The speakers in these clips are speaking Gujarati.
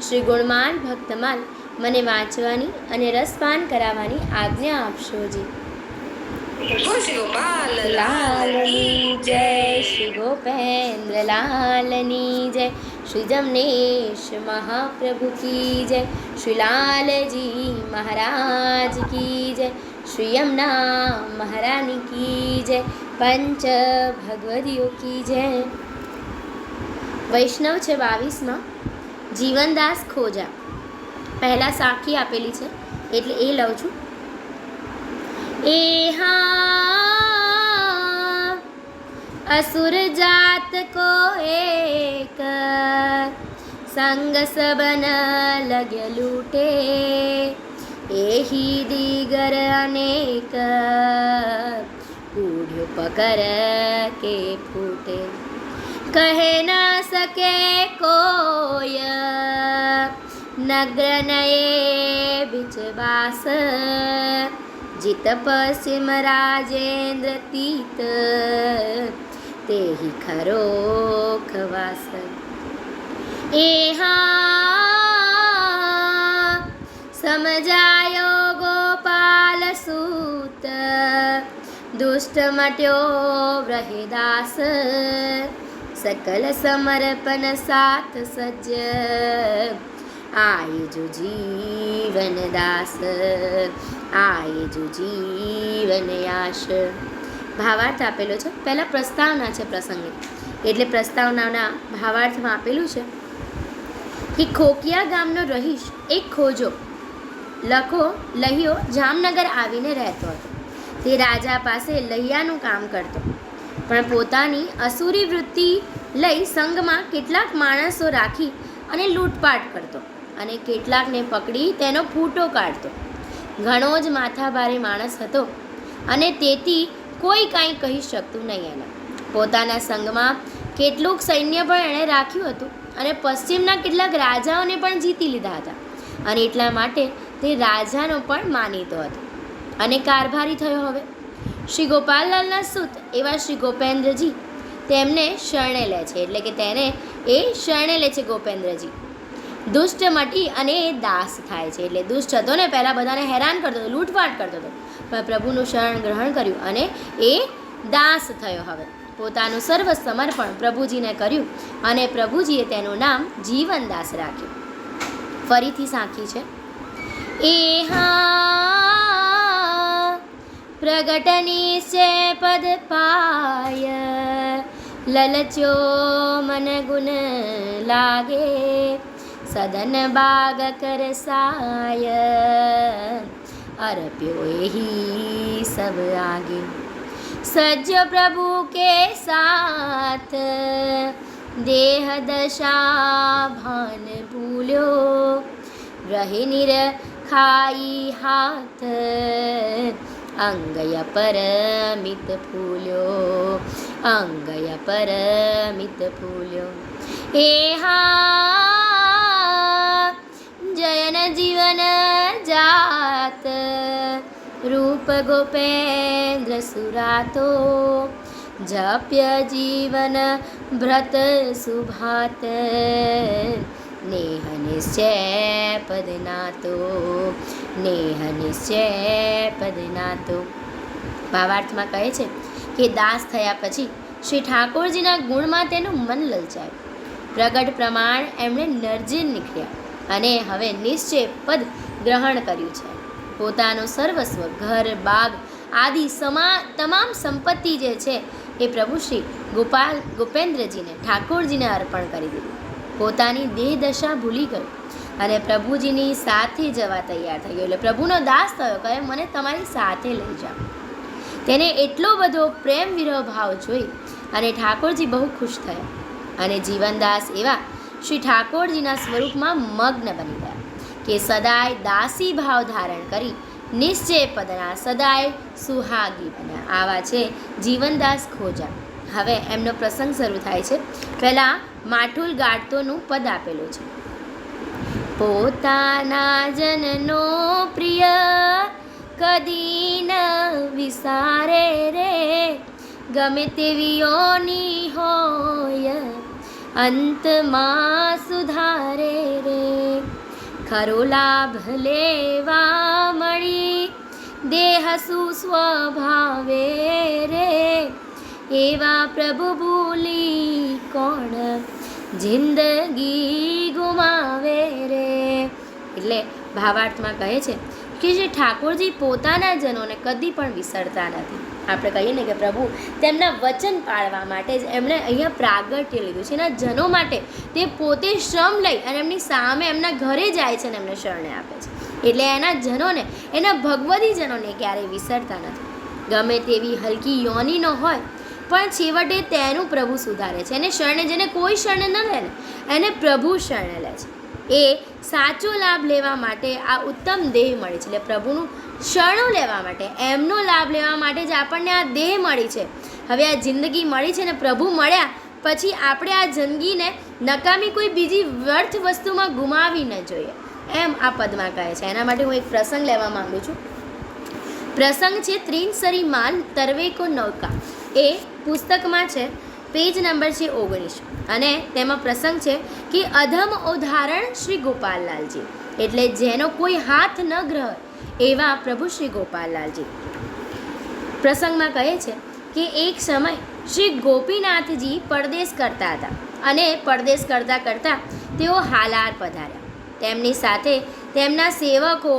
શ્રી ગુણમાન ભક્તમાલ મને વાંચવાની અને રસપાન કરાવવાની આજ્ઞા આપશો જી. શ્રી લાલની જય શ્રી ગોપેન્દ્ર લાલની જય શ્રી જમનેશ મહાપ્રભુ કી જય શ્રી લાલજી મહારાજ કી જય શ્રી યમના મહારાણી કી જય પંચ ભગવદીઓ કી જય. વૈષ્ણવ છે બાવીસમાં. જીવનદાસ ખોજા. પહેલાં સાખી આપેલી છે, એટલે એ લઉં છું. એ હા, અસુર જાત કો એક, સંગ સબન લગ્ય લૂટે. એહી દીગર અનેક કૂઢ્યો પકર કે ફૂટે. કહે ન સકે કોય નગ્ર નયે બિચવાસ જીત પશ્ચિમ રાજેન્દ્ર તીત તેહી ખરો ખવાસ એ હા સમજાયો ગોપાલ સૂત દુષ્ટ મટ્યો વ્રહેદાસ સકલ સમર્પણ સાથ સજ્જ આયજુ જીવન દાસ આયજુ જીવન યાશ ભાવાર્થ આપેલો છે. પહેલાં પ્રસ્તાવના છે પ્રસંગે. એટલે પ્રસ્તાવનાના ભાવાર્થમાં આપેલું છે કે ખોકિયા ગામનો રહીશ, એક ખોજો. લખો, લહિયો જામનગર આવીને રહેતો હતો. તે રાજા પાસે લહિયાનું કામ કરતો. પણ પોતાની અસુરી વૃત્તિ લઈ સંઘમાં કેટલાક માણસો રાખી અને લૂંટપાટ કરતો અને કેટલાકને પકડી તેનો ફૂટો કાઢતો. ઘણો જ માથાભારે માણસ હતો અને તેથી કોઈ કાંઈ કહી શકતું નહીં એને. પોતાના સંઘમાં કેટલુંક સૈન્ય પણ એણે રાખ્યું હતું અને પશ્ચિમના કેટલાક રાજાઓને પણ જીતી લીધા હતા અને એટલા માટે તે રાજાનો પણ માનીતો હતો. અને કારભારી થયો હવે. શ્રી ગોપાલલાલના સુત એવા શ્રી ગોપેન્દ્રજી તેમને શરણે લે છે. એટલે કે તેને એ શરણે લે છે ગોપેન્દ્રજી. દુષ્ટ મટી અને એ દાસ થાય છે. એટલે દુષ્ટ હતો ને, પહેલાં બધાને હેરાન કરતો હતો, લૂંટફાટ કરતો હતો. પણ પ્રભુનું શરણ ગ્રહણ કર્યું અને એ દાસ થયો હવે. પોતાનું સર્વ સમર્પણ પ્રભુજીને કર્યું અને પ્રભુજીએ તેનું નામ જીવનદાસ રાખ્યું. ફરીથી સાંખી છે. એ હા પ્રગટની છે પદ પાય લલચો મન ગુણ લાગે સદન બાગ કર સાય અર્પ્યો એહી સબ આગે સજ્જ પ્રભુ કે સાથ દેહ દશા ભાન ભૂલ્યો રહે નિર ખાઈ હાથ अङ्गय्य पर मितफूलो अङ्गय्य पर मितफूलो एहा जैन जीवन जात रूपगोपेन्द्र सुरातो जप्य जीवन भ्रत सुभात નેહ નિશ્ચય પદનાતો નેહ નિશ્ચય પદનાતો. ભાવાર્થમાં કહે છે કે દાસ થયા પછી શ્રી ઠાકોરજીના ગુણમાં તેનું મન લલચાયું. પ્રગટ પ્રમાણ એમણે નરજીર નીકળ્યા અને હવે નિશ્ચય પદ ગ્રહણ કર્યું છે. પોતાનું સર્વસ્વ, ઘર, બાગ આદિ સમા, તમામ સંપત્તિ જે છે એ પ્રભુ શ્રી ગોપાલ, ગોપેન્દ્રજીને, ઠાકોરજીને અર્પણ કરી દીધું. પોતાની દેહદશા ભૂલી ગયો. અને પ્રભુજીની સાથે જવા તૈયાર થઈ ગયો. એટલે પ્રભુનો દાસ થયો. કહે, મને તમારી સાથે લઈ જાઓ. તેને એટલો બધો પ્રેમ વિરહ ભાવ જોઈ અને ઠાકોરજી બહુ ખુશ થયા. અને જીવનદાસ એવા શ્રી ઠાકોરજીના સ્વરૂપમાં મગ્ન બની ગયા કે સદાય દાસી ભાવ ધારણ કરી નિશ્ચય પદના સદાય સુહાગી બન્યા. આવા છે જીવનદાસ ખોજા. હવે એમનો પ્રસંગ શરૂ થાય છે. પહેલાં માઠુલ ગાડતોનું પદ આપેલું છે. પોતાના જનનો પ્રિય કદી ન વિસારે રે. ગમે તેવી યોની હોય, અંતમાં સુધારે રે. ખરો લાભ લેવા મળી, દેહ સુસ્વભાવે રે. એવા પ્રભુ ભૂલી કોણ જિંદગી ગુમાવે રે. એટલે ભાવાર્થમાં કહે છે કે જે ઠાકોરજી પોતાના જનોને કદી પણ વિસરતા નથી. આપણે કહીએ ને કે પ્રભુ, તેમના વચન પાળવા માટે જ એમણે અહીંયા પ્રાગટ્ય લીધું છે. એના જનો માટે તે પોતે શ્રમ લઈ અને એમની સામે એમના ઘરે જાય છે અને એમને શરણે આપે છે. એટલે એના જનોને, એના ભગવદી જનોને ક્યારેય વિસરતા નથી. ગમે તેવી હલકી યોનીનો હોય પણ છેવટે તેનું પ્રભુ સુધારે છે. એને શરણે જેને કોઈ શરણે ન લે એને પ્રભુ શરણે લે છે. એ સાચો લાભ લેવા માટે આ ઉત્તમ દેહ મળે છે. એટલે પ્રભુનું શરણું લેવા માટે, એમનો લાભ લેવા માટે જ આપણને આ દેહ મળી છે. હવે આ જિંદગી મળી છે ને પ્રભુ મળ્યા પછી આપણે આ જિંદગીને નકામી કોઈ બીજી વ્યર્થ વસ્તુમાં ગુમાવી ન જોઈએ. એમ આ પદમાં કહે છે. એના માટે હું એક પ્રસંગ લેવા માગું છું. પ્રસંગ છે ત્રિનસરી માન તરવેકો નૌકા. એ પુસ્તકમાં છે, પેજ નંબર છે ઓગણીસ. અને તેમાં પ્રસંગ છે કે અધમ ઉદાહરણ શ્રી ગોપાલલાલજી. એટલે જેનો કોઈ હાથ ન ગ્રહ એવા પ્રભુ શ્રી ગોપાલલાલજી. પ્રસંગમાં કહે છે કે એક સમય શ્રી ગોપીનાથજી પરદેશ કરતા હતા અને પરદેશ કરતાં કરતાં તેઓ હાલાર પધાર્યા. તેમની સાથે તેમના સેવકો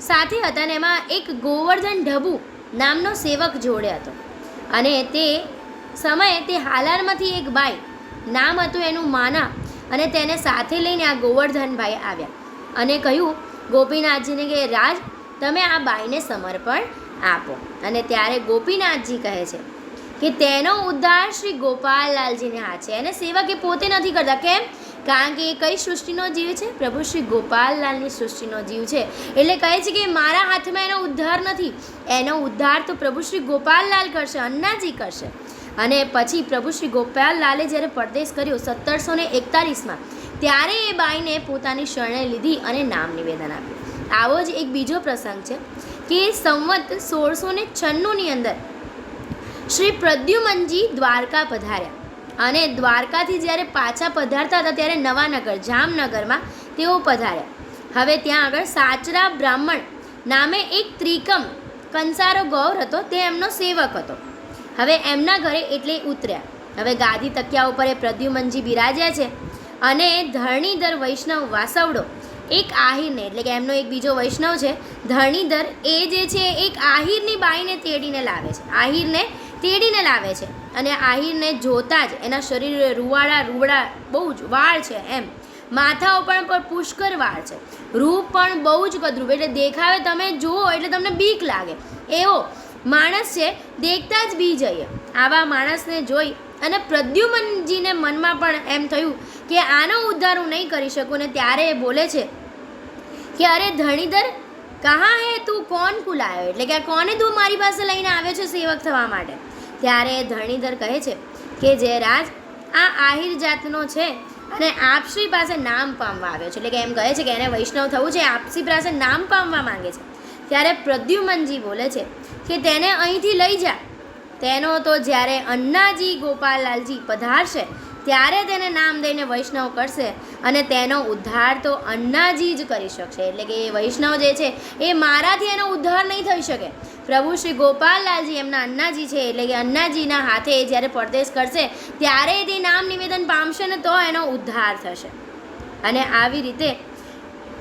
સાથે હતા અને એમાં એક ગોવર્ધન ઢબુ નામનો સેવક જોડે હતો. અને તે સમયે તે હાલારમાંથી એક બાઈ, નામ હતું એનું માના, અને તેને સાથે લઈને આ ગોવર્ધનભાઈ આવ્યા અને કહ્યું, ગોપીનાથજીને કે, રાજ, તમે આ બાઈને સમર્પણ આપો. અને ત્યારે ગોપીનાથજી કહે છે કે, તેનો ઉદ્ધાર શ્રી ગોપાલલાલજીને હાથ. છે અને સેવા કે પોતે નથી કરતા. કેમ? કારણ કે એ કઈ સૃષ્ટિનો જીવ છે? પ્રભુ શ્રી ગોપાલલાલની સૃષ્ટિનો જીવ છે. એટલે કહે છે કે મારા હાથમાં એનો ઉદ્ધાર નથી. એનો ઉદ્ધાર તો પ્રભુ શ્રી ગોપાલલાલ કરશે, અન્નાજી કરશે. અને પછી પ્રભુ શ્રી ગોપાલલાલે જ્યારે પરદેશ કર્યો સત્તરસો ને એકતાલીસમાં, ત્યારે એ બાઈને પોતાની શરણે લીધી અને નામ નિવેદન આપ્યું. આવો જ એક બીજો પ્રસંગ છે કે સંવત સોળસો ને છન્નુંની અંદર શ્રી પ્રદ્યુમનજી દ્વારકા પધાર્યા. અને દ્વારકાથી જ્યારે પાછા પધારતા હતા ત્યારે નવાનગર, જામનગરમાં તેઓ પધાર્યા. હવે ત્યાં આગળ સાચરા બ્રાહ્મણ નામે એક ત્રિકમ કંસારો ગૌર હતો, તે એમનો સેવક હતો. હવે એમના ઘરે એટલે ઉતર્યા. હવે ગાદી તકિયા ઉપર એ પ્રદ્યુમનજી બિરાજ્યા છે અને ધરણીધર વૈષ્ણવ વાસવડો એક આહિરને, એટલે કે એમનો એક બીજો વૈષ્ણવ છે, ધરણીધર એ જે છે એક આહિરની બાઈને તેડીને લાવે છે. આહિરને તેડીને લાવે છે. અને આહિરને જોતાં જ એના શરીરે રૂવાડા રૂવડા બહુ જ વાળ છે એમ. માથા ઉપર પણ પુષ્કર વાળ છે. રૂપ પણ બહુ જ કદરૂપ એટલે દેખાવે તમે જુઓ એટલે તમને બીક લાગે. એવો માણસ છે દેખતા જ બી જઈએ. આવા માણસને જોઈ અને પ્રદ્યુમનજીને મનમાં પણ એમ થયું કે આનો ઉદ્ધાર હું નહીં કરી શકું ને ત્યારે એ બોલે છે કે અરે ધણીધર, કહા હે તું કોણ કુલાયો? એટલે કે કોને તું મારી પાસે લઈને આવ્યો છે સેવક થવા માટે? ત્યારે ધરણીધર કહે છે કે જે રાજ આ આહિર જાતનો છે અને આપશ્રી પાસે નામ પામવા આવ્યો છે. એટલે કે એમ કહે છે કે એને વૈષ્ણવ થવું છે, આપશ્રી પાસે નામ પામવા માંગે છે. ત્યારે પ્રદ્યુમનજી બોલે છે કે તેને અહીંથી લઈ જા. તેનો તો જ્યારે અન્નાજી ગોપાલલાલજી પધારશે ત્યારે તેને નામ દઈને વૈષ્ણવ કરશે અને તેનો ઉદ્ધાર તો અન્નાજી જ કરી શકશે. એટલે કે એ વૈષ્ણવ જે છે, એ મારાથી એનો ઉદ્ધાર નહીં થઈ શકે. પ્રભુ શ્રી ગોપાલલાલજી એમના અન્નાજી છે, એટલે કે અન્નાજીના હાથે એ જ્યારે પરદેશ કરશે, ત્યારે તે નામ નિવેદન પામશે ને તો એનો ઉદ્ધાર થશે. અને આવી રીતે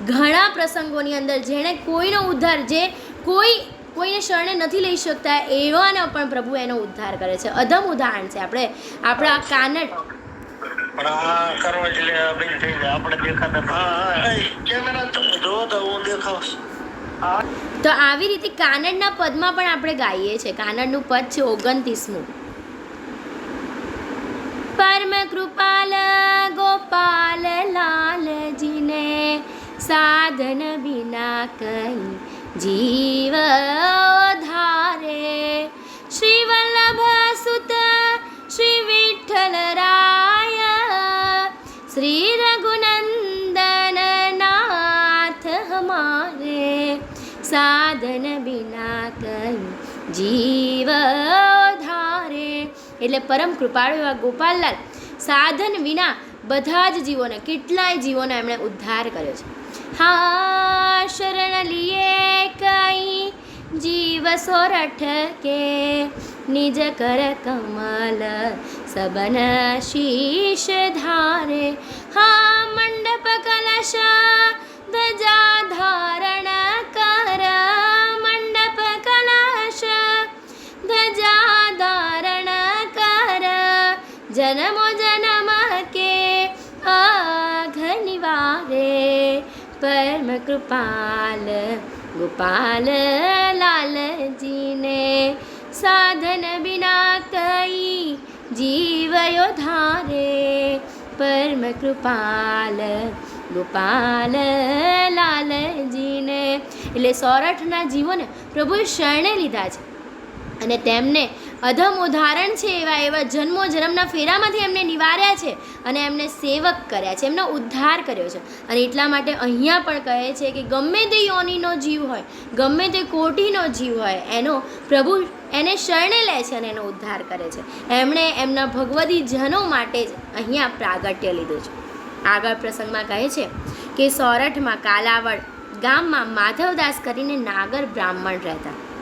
ઘણા પ્રસંગોની અંદર જેણે કોઈનો ઉદ્ધાર, જે કોઈ કોઈને શરણે નથી લઈ શકતા, એવાને પણ પ્રભુ એનો ઉદ્ધાર કરે છે. અધમ ઉદાહરણ છે આપણે, આપણા કાનડ પણ આ કરવા એટલે બંધ થઈ જાય આપણે દેખાતા હા કેમેરા તો જો તો હું દેખાવશ. તો આવી રીતે કાનડના પદમાં પણ આપણે ગાઈએ છીએ. કાનડનું પદ છે ઓગણત્રીસમું. પરમ કૃપાલ ગોપાલ સાધન વિના કઈ જીવ ધારે શ્રી વલ્લભ સુત શ્રી વિઠ્ઠલ રાય શ્રી રઘુનંદન નાથ હમારે સાધન બિના કઈ જીવ ધારે એટલે પરમ કૃપાળુ એવા ગોપાલલાલ સાધન વિના બધા જ જીવોને, કેટલાય જીવોને એમણે ઉદ્ધાર કર્યો છે. હા, શરણ લીએ કઈ जीव सोरठ के निज कर कमल सबन शीश धारे। हा मण्डप कलश ध्वजा धारण कर। मण्डप कलश ध्वजा धारण कर। जनमो जनम के आघ निवारे परम कृपाल। ગોપાલ લાલજીને સાધન બિના કઈ જીવયો ધારે. પરમ કૃપાલ ગોપાલ લાલજીને એટલે સોરઠના જીવોને પ્રભુએ શરણે લીધા છે. અને તેમને અધમ ઉદાહરણ છે એવા એવા જન્મો જન્મના ફેરામાંથી એમને નિવાર્યા છે અને એમને સેવક કર્યા છે, એમનો ઉદ્ધાર કર્યો છે. અને એટલા માટે અહીંયા પણ કહે છે કે ગમે તે યોનિનો જીવ હોય, ગમે તે કોટીનો જીવ હોય, એનો પ્રભુ એને શરણે લે છે અને એનો ઉદ્ધાર કરે છે. એમણે એમના ભગવદી જનો માટે જ અહીંયા પ્રાગટ્ય લીધું છે. આગળ પ્રસંગમાં કહે છે કે સોરઠમાં કાલાવડ ગામમાં માધવદાસ કરીને નાગર બ્રાહ્મણ રહેતા.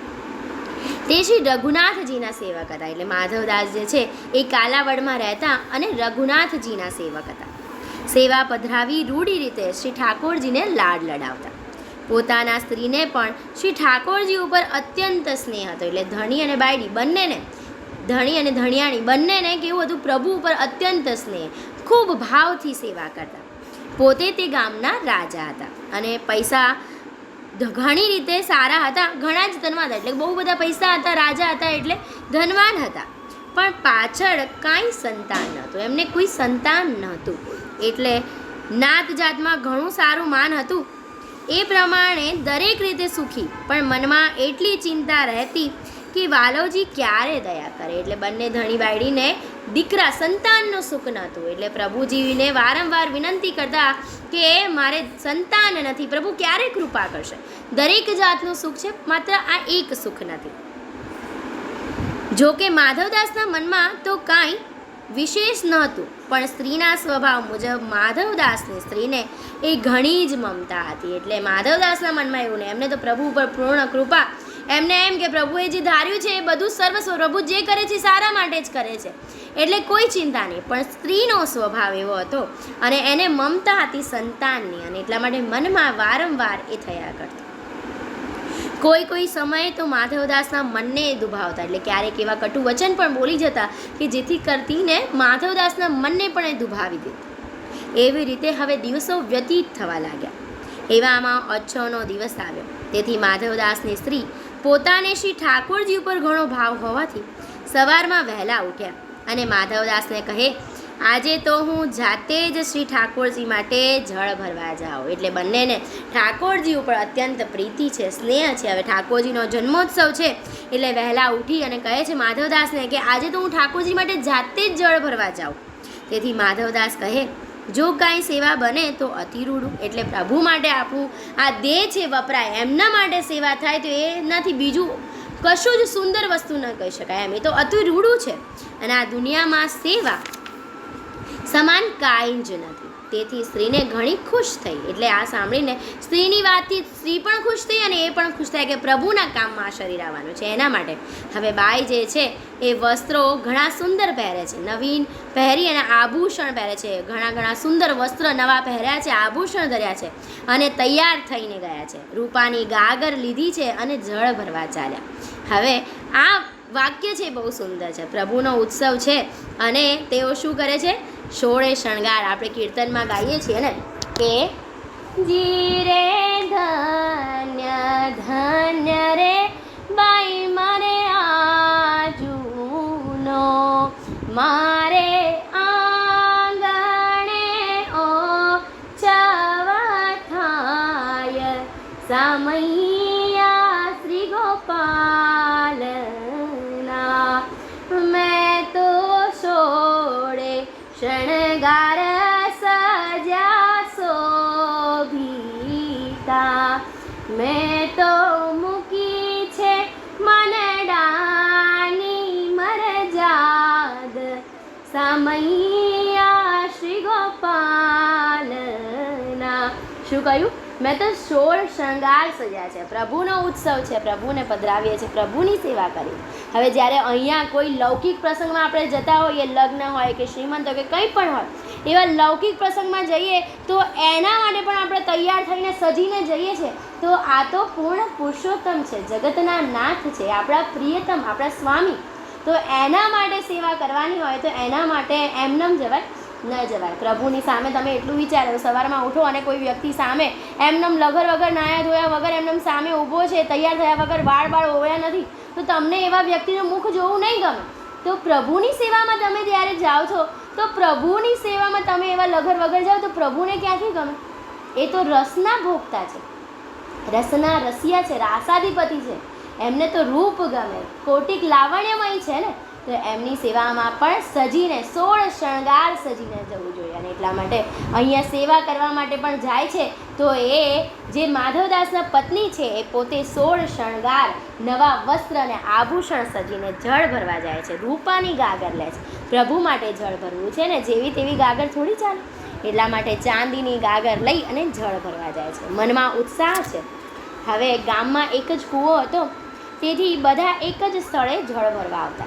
તે શ્રી રઘુનાથજીના સેવક હતા. એટલે માધવદાસ જે છે એ કાલાવડમાં રહેતા અને રઘુનાથજીના સેવક હતા. સેવા પધરાવી રૂઢી રીતે શ્રી ઠાકોરજીને લાડ લડાવતા. પોતાના સ્ત્રીને પણ શ્રી ઠાકોરજી ઉપર અત્યંત સ્નેહ હતો. એટલે ધણી અને બાયડી બંનેને, ધણી અને ધણિયાણી બંનેને કેવું હતું, પ્રભુ ઉપર અત્યંત સ્નેહ, ખૂબ ભાવથી સેવા કરતા. પોતે તે ગામના રાજા હતા અને પૈસા ઘણી રીતે સારા હતા, ઘણા જ ધનવાન હતા. એટલે બહુ બધા પૈસા હતા, રાજા હતા, એટલે ધનવાન હતા. પણ પાછળ કાંઈ સંતાન નહોતું. એમને કોઈ સંતાન નહોતું. એટલે નાત જાતમાં ઘણું સારું માન હતું. એ પ્રમાણે દરેક રીતે સુખી. પણ મનમાં એટલી ચિંતા રહેતી કે વાલવજી ક્યારે દયા કરે? એટલે બંને ધણી બાયડીને દીકરા સંતાનનું સુખ નહોતું એટલે પ્રભુજીને વારંવાર વિનંતી કરતા કે મારે સંતાન નથી, પ્રભુ ક્યારે કૃપા કરશે? દરેક જાતનું સુખ છે, માત્ર આ એક સુખ નથી. જો કે માધવદાસના મનમાં તો કાંઈ વિશેષ નહોતું, પણ સ્ત્રીના સ્વભાવ મુજબ માધવદાસની સ્ત્રીને એ ઘણી જ મમતા હતી. એટલે માધવદાસના મનમાં એવું નહીં એમને તો પ્રભુ ઉપર પૂર્ણ કૃપા એમને એમ કે પ્રભુએ જે ધાર્યું છે એ બધું સર્વસ્વ પ્રભુ જે કરે છે સારા માટે જ કરે છે. એટલે કોઈ ચિંતા નહીં, પણ સ્ત્રીનો સ્વભાવ એવો હતો અને એને મમતા હતી સંતાનની અને એટલા માટે મનમાં વારંવાર એ થયા કરતા. કોઈ કોઈ સમયે તો માધવદાસના મનને દુભાવતા, એટલે ક્યારેક એવા કટુ વચન પણ બોલી જતા કે જેથી કરતીને માધવદાસના મનને પણ એ દુભાવી દેતી એવી રીતે હવે દિવસો વ્યતીત થવા લાગ્યા. એવામાં અચ્છોનો દિવસ આવ્યો. તેથી માધવદાસની સ્ત્રી પોતાને શ્રી ઠાકોરજી ઉપર ઘણો ભાવ હોવાથી સવારમાં વહેલા ઉઠ્યા અને માધવદાસને કહે, આજે તો હું જાતે જ શ્રી ઠાકોરજી માટે જળ ભરવા જાઉં. એટલે બંનેને ઠાકોરજી ઉપર અત્યંત પ્રીતિ છે, સ્નેહ છે. હવે ઠાકોરજીનો જન્મોત્સવ છે, એટલે વહેલા ઉઠી અને કહે છે માધવદાસને કે, આજે તો હું ઠાકોરજી માટે જાતે જ જળ ભરવા જાઉં. તેથી માધવદાસ કહે જો કાંઈ સેવા બને તો અતિરૂડું એટલે પ્રભુ માટે આપણું આ દેહ છે વપરાય, એમના માટે સેવા થાય તો એ નથી બીજું કશું જ સુંદર વસ્તુ ન કહી શકાય એમ. એ તો અતિરૂડું છે. અને આ દુનિયામાં સેવા સમાન કાંઈ જ નથી. તેથી સ્ત્રીને ઘણી ખુશ થઈ. એટલે આ સાંભળીને સ્ત્રીની વાતથી સ્ત્રી પણ ખુશ થઈ અને એ પણ ખુશ થાય કે પ્રભુના કામમાં આ શરીર આવવાનું છે. એના માટે હવે બાઈ જે છે એ વસ્ત્રો ઘણા સુંદર પહેરે છે. નવીન પહેરી અને આભૂષણ પહેરે છે. ઘણા ઘણા સુંદર વસ્ત્ર નવા પહેર્યા છે, આભૂષણ ધર્યા છે અને તૈયાર થઈને ગયા છે. રૂપાની ગાગર લીધી છે અને જળ ભરવા ચાલ્યા. હવે આ વાક્ય છે બહુ સુંદર છે. પ્રભુનો ઉત્સવ છે અને તેઓ શું કરે છે? સોળે શણગાર આપણે કીર્તનમાં ગાઈએ છીએ ને, કે જીરે ધન્ય ધન્ય રે, બાઈ મારે આજુનો, મારે આંગણે ઓ, ચવા સામૈયા મેં તો સોળ શણગાર સજ્યા છે. પ્રભુનો ઉત્સવ છે. પ્રભુને પધરાવીએ છીએ. પ્રભુની સેવા કરી હવે જ્યારે અહીંયા કોઈ લૌકિક પ્રસંગમાં આપણે જતા હોઈએ, લગ્ન હોય કે શ્રીમંત હોય કે કંઈ પણ હોય, એવા લૌકિક પ્રસંગમાં જઈએ, તો એના માટે પણ આપણે તૈયાર થઈને સજીને જઈએ છીએ. તો આ તો પૂર્ણ પુરુષોત્તમ છે. જગતના નાથ છે. આપણા પ્રિયતમ, આપણા સ્વામી. તો એના માટે સેવા કરવાની હોય, તો એના માટે એમનેમ જવાય. ન જવાય પ્રભુની સામે તમે એટલું વિચારો સવારમાં ઉઠો અને કોઈ વ્યક્તિ સામે એમનેમ લગર વગર નાયા ધોયા વગર એમનેમ સામે ઊભો છે, તૈયાર થયા વગર વાળ બાળ ઓળ્યા નથી, તો તમને એવા વ્યક્તિનું મુખ જોવું નહીં ગમે. તો પ્રભુની સેવામાં તમે જ્યારે જાઓ છો, તો પ્રભુની સેવામાં તમે એવા લગર વગર જાઓ, તો પ્રભુને ક્યાંથી ગમે? એ તો રસના ભોગતા છે. રસના રસિયા છે, રાસાધિપતિ છે. એમને તો રૂપ ગમે. કોટિક લાવણ્યમય છે ને? તો એમની સેવામાં પણ સજીને સોળ શણગાર સજીને જવું જોઈએ અને એટલા માટે અહીંયા સેવા કરવા માટે પણ જાય છે. તો એ જે માધવદાસના પત્ની છે, એ પોતે સોળ શણગાર, નવા વસ્ત્ર અને આભૂષણ સજીને જળ ભરવા જાય છે. રૂપાની ગાગર લે છે. પ્રભુ માટે જળ ભરવું છે ને, જેવી તેવી ગાગર થોડી ચાલે. એટલા માટે ચાંદીની ગાગર લઈ અને જળ ભરવા જાય છે. મનમાં ઉત્સાહ છે. હવે ગામમાં એક જ કૂવો હતો. તેથી બધા એક જ સ્થળે જળ ભરવા આવતા.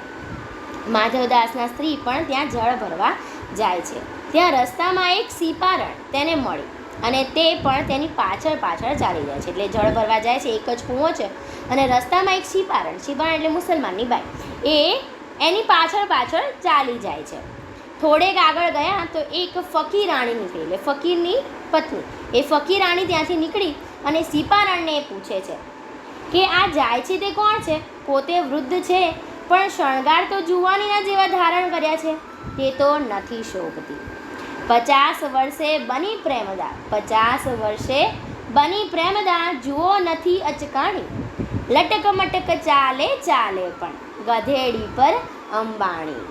માધવદાસના સ્ત્રી પણ ત્યાં જળ ભરવા જાય છે. ત્યાં રસ્તામાં એક સીપારણ તેને મળી અને તે પણ તેની પાછળ પાછળ ચાલી જાય છે. એટલે જળ ભરવા જાય છે, એક જ કૂવો છે અને રસ્તામાં એક સીપારણ. સીપારણ એટલે મુસલમાનની બાઈ. એ એની પાછળ પાછળ ચાલી જાય છે. થોડેક આગળ ગયા તો એક ફકીરાણી નીકળી. એટલે ફકીરની પત્ની. એ ફકીરાણી ત્યાંથી નીકળી અને સિપારણને પૂછે છે કે આ જાય છે તે કોણ છે? પોતે વૃદ્ધ છે. પણ શણગાર તો જુવાનીના જેવા ધારણ કર્યા છે, તે તો નથી શોભતી. પચાસ વર્ષે બની પ્રેમદા, પચાસ વર્ષે બની પ્રેમદા, જુઓ નથી અચકાણી. લટક મટક ચાલે ચાલે પણ, ગધેડી પર અંબાણી.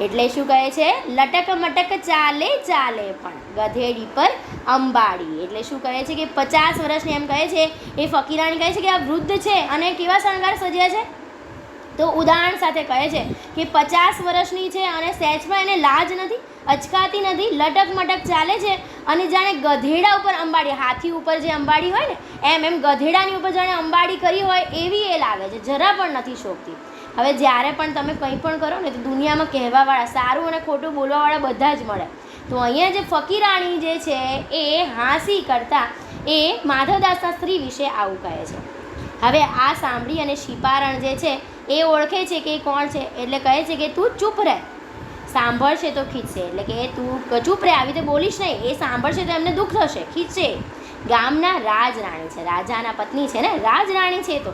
એટલે શું કહે છે? લટક મટક ચાલે ચાલે પણ, ગધેડી પર અંબાડી એટલે શું કહે છે કે પચાસ વર્ષની એમ કહે છે, એ ફકીરાણી કહે છે કે આ વૃદ્ધ છે અને કેવા શણગાર સજ્યા છે? તો ઉદાહરણ સાથે કહે છે કે પચાસ વર્ષની છે અને સહેજમાં એને લાજ નથી, અચકાતી નથી, લટક મટક ચાલે છે અને જાણે ગધેડા ઉપર અંબાડી, હાથી ઉપર જે અંબાડી હોય ને, એમ એમ ગધેડાની ઉપર જાણે અંબાડી કરી હોય એવી એ લાગે છે, જરા પણ નથી શોભતી. હવે જ્યારે પણ તમે કંઈ પણ કરો ને, તો દુનિયામાં કહેવાવાળા, સારું અને ખોટું બોલવાવાળા બધા જ મળે. તો અહીંયા જે ફકીરાણી જે છે, એ હાંસી કરતા એ માધવદાસના સ્ત્રી વિશે આવું કહે છે. હવે આ સાંભળી અને શિપારણ જે છે એ ઓળખે છે કે એ કોણ છે? એટલે કહે છે કે તું ચૂપ રહે. સાંભળશે તો ખીચશે એટલે કે તું ચૂપ રહે આવી રીતે બોલીશ નહીં. એ સાંભળશે તો એમને દુઃખ થશે. ખીચશે ગામના રાજરાણી છે. રાજાના પત્ની છે ને? રાજરાણી છે તો.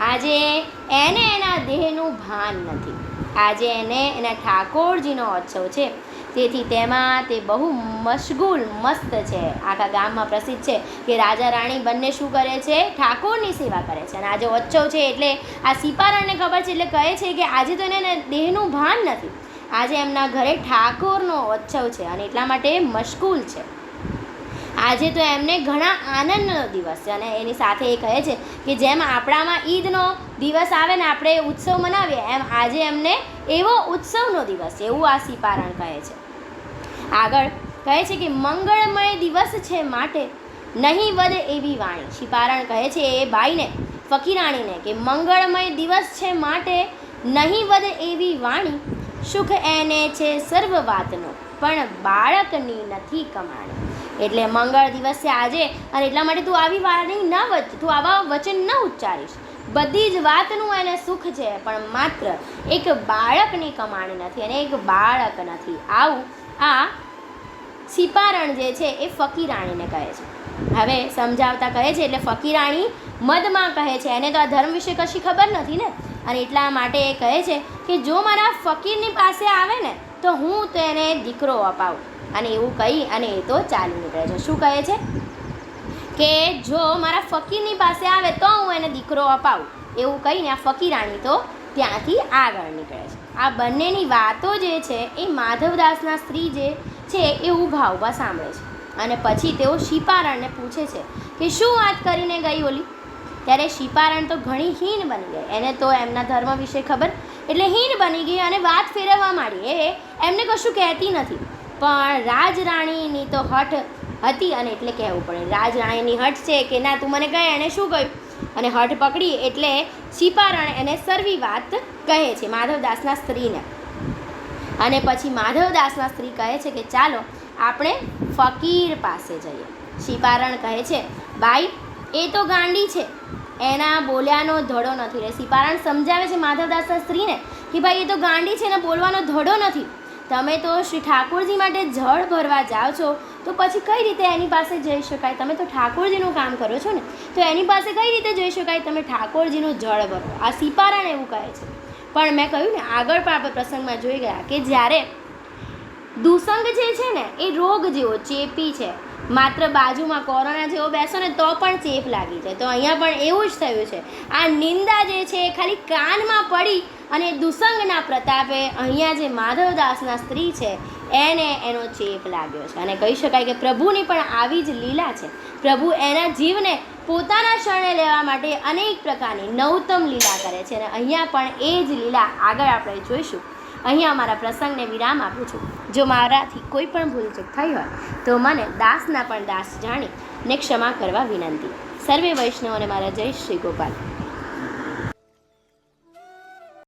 આજે એને એના દેહનું ભાન નથી. આજે એને એના ઠાકોરજીનો ઉત્સવ છે. તેથી તેમાં તે બહુ મશગુલ મસ્ત છે. આખા ગામમાં પ્રસિદ્ધ છે કે રાજા રાણી બંને શું કરે છે? ઠાકોરની સેવા કરે છે. અને આજે ઉત્સવ છે એટલે આ સિપારણને ખબર છે એટલે કહે છે કે આજે તો એને દેહનું ભાન નથી. આજે એમના ઘરે ઠાકોરનો ઉત્સવ છે અને એટલા માટે મશગુલ છે. આજે તો એમને ઘણા આનંદનો દિવસ છે અને એની સાથે એ કહે છે કે જેમ આપણામાં ઈદનો દિવસ આવે ને આપણે ઉત્સવ મનાવીએ, એમ આજે એમને એવો ઉત્સવનો દિવસ છે એવું આ સિપારણ કહે છે. આગળ કહે છે કે મંગળમય દિવસ છે માટે નહીં વધે એવી વાણી. સિપારણ કહે છે એ બાઈને, ફકીરાણીને કે મંગળમય દિવસ છે માટે નહીં વધે એવી વાણી. સુખ એને છે સર્વ વાતનો, પણ બાળકની નથી કમાણી. એટલે મંગળ દિવસ આજે અને એટલા માટે તું આવી વાણી ન વચ તું આવા વચન ન ઉચ્ચારીશ. બધી જ વાતનું એને સુખ છે, પણ માત્ર એક બાળકની કમાણી નથી અને એક બાળક નથી. આવું આ સિપારણ જે છે એ ફકીરાણીને કહે છે. હવે સમજાવતા કહે છે એટલે ફકીરાણી મદમાં કહે છે. એને તો આ ધર્મ વિશે કશી ખબર નથી ને? અને એટલા માટે એ કહે છે કે જો મારા ફકીરની પાસે આવે ને, તો હું તેને દીકરો અપાવું. અને એવું કહી અને એ તો ચાલી નીકળે છે. શું કહે છે? કે જો મારા ફકીરની પાસે આવે તો હું એને દીકરો અપાવું. એવું કહીને આ ફકીરાણી તો ત્યાંથી આગળ નીકળે છે. આ બંનેની વાતો જે છે એ માધવદાસના સ્ત્રી જે છે એ ઊભા ઊભા સાંભળે છે. અને પછી તેઓ શિપારણને પૂછે છે કે શું વાત કરીને ગઈ ઓલી? ત્યારે શિપારણ તો ઘણી હીન બની ગઈ. એને તો એમના ધર્મ વિશે ખબર. એટલે હીન બની ગઈ અને વાત ફેરવવા માંડી. એ એમને કશું કહેતી નથી. પણ રાજરાણીની તો હઠ હતી અને એટલે કહેવું પડે. રાજરાણીની હઠ છે કે ના તું મને કહે એણે શું કહ્યું? અને હઠ પકડી એટલે શિપારણ એને સરવી વાત કહે છે માધવદાસના સ્ત્રીને. અને પછી માધવદાસના સ્ત્રી કહે છે કે ચાલો આપણે ફકીર પાસે જઈએ. શિપારણ કહે છે બાઈ એ તો ગાંડી છે. એના બોલ્યાનો ધડો નથી. રહે શિપારણ સમજાવે છે માધવદાસના સ્ત્રીને કે ભાઈ, એ તો ગાંડી છે ને બોલવાનો ધડો નથી. તમે તો શ્રી ઠાકોરજી માટે જળ ભરવા જાઓ છો, તો પછી કઈ રીતે એની પાસે જઈ શકાય? તમે તો ઠાકોરજીનું કામ કરો છો ને, તો એની પાસે કઈ રીતે જઈ શકાય? તમે ઠાકોરજીનું જળ ભરો. આ સિપારણ એવું કહે છે. પણ મેં કહ્યું ને, આગળ પણ આપણે પ્રસંગમાં જોઈ ગયા કે જ્યારે દુસંગ જે છે ને, એ રોગ જેવો ચેપી છે માત્ર બાજુમાં કોરોના જેવો બેસો ને તો પણ ચેપ લાગી જાય. તો અહીંયા પણ એવું જ થયું છે. આ નિંદા જે છે એ ખાલી કાનમાં પડી અને દુસંગના પ્રતાપે અહીંયા જે માધવદાસના સ્ત્રી છે, એને એનો ચેપ લાગ્યો છે. અને કહી શકાય કે પ્રભુની પણ આવી જ લીલા છે. પ્રભુ એના જીવને પોતાના શરણે લેવા માટે અનેક પ્રકારની નવતમ લીલા કરે છે. અને અહીંયા પણ એ જ લીલા આગળ આપણે જોઈશું. અહીંયા અમારા પ્રસંગને વિરામ આપું છું. જો મારાથી કોઈ પણ ભૂલચૂક થઈ હોય, તો મને દાસના પણ દાસ જાણી ને ક્ષમા કરવા વિનંતી. સર્વે વૈષ્ણવોને મારા જય શ્રી ગોપાલ.